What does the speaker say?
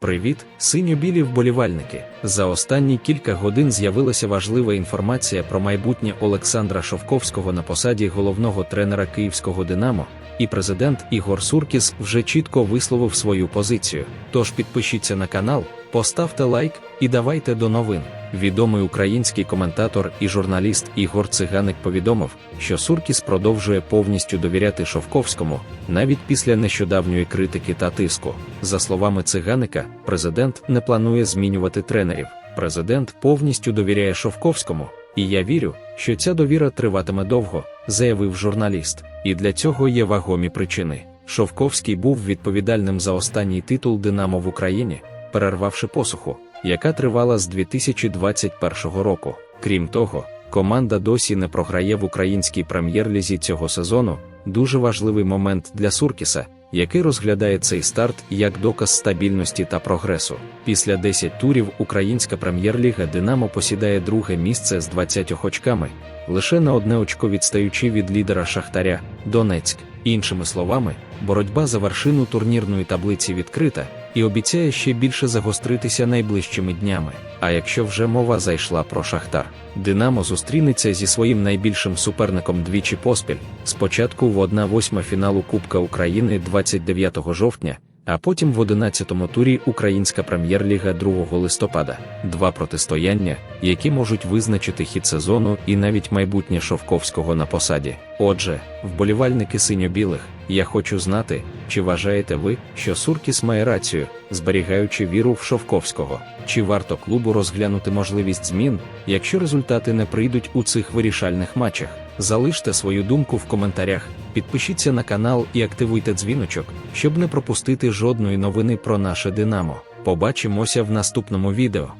Привіт, синьо-білі вболівальники! За останні кілька годин з'явилася важлива інформація про майбутнє Олександра Шовковського на посаді головного тренера київського Динамо, і президент Ігор Суркіс вже чітко висловив свою позицію. Тож підпишіться на канал, поставте лайк і давайте до новин. Відомий український коментатор і журналіст Ігор Циганик повідомив, що Суркіс продовжує повністю довіряти Шовковському, навіть після нещодавньої критики та тиску. За словами циганика, президент не планує змінювати тренерів. Президент повністю довіряє Шовковському, і я вірю, що ця довіра триватиме довго, заявив журналіст. І для цього є вагомі причини. Шовковський був відповідальним за останній титул Динамо в Україні, перервавши посуху, яка тривала з 2021 року. Крім того, команда досі не програє в українській прем'єр-лізі цього сезону. Дуже важливий момент для Суркіса, який розглядає цей старт як доказ стабільності та прогресу. Після 10 турів українська прем'єр-ліга Динамо посідає друге місце з 20 очками, лише на одне очко відстаючи від лідера Шахтаря Донецьк. Іншими словами, боротьба за вершину турнірної таблиці відкрита і обіцяє ще більше загостритися найближчими днями. А якщо вже мова зайшла про Шахтар, Динамо зустрінеться зі своїм найбільшим суперником двічі поспіль. Спочатку в 1-8 фіналу Кубка України 29 жовтня, а потім в 11-му турі Українська прем'єр-ліга 2 листопада. Два протистояння, які можуть визначити хід сезону і навіть майбутнє Шовковського на посаді. Отже, вболівальники синьо-білих, я хочу знати, чи вважаєте ви, що Суркіс має рацію, зберігаючи віру в Шовковського, чи варто клубу розглянути можливість змін, якщо результати не прийдуть у цих вирішальних матчах. Залиште свою думку в коментарях, підпишіться на канал і активуйте дзвіночок, щоб не пропустити жодної новини про наше Динамо. Побачимося в наступному відео.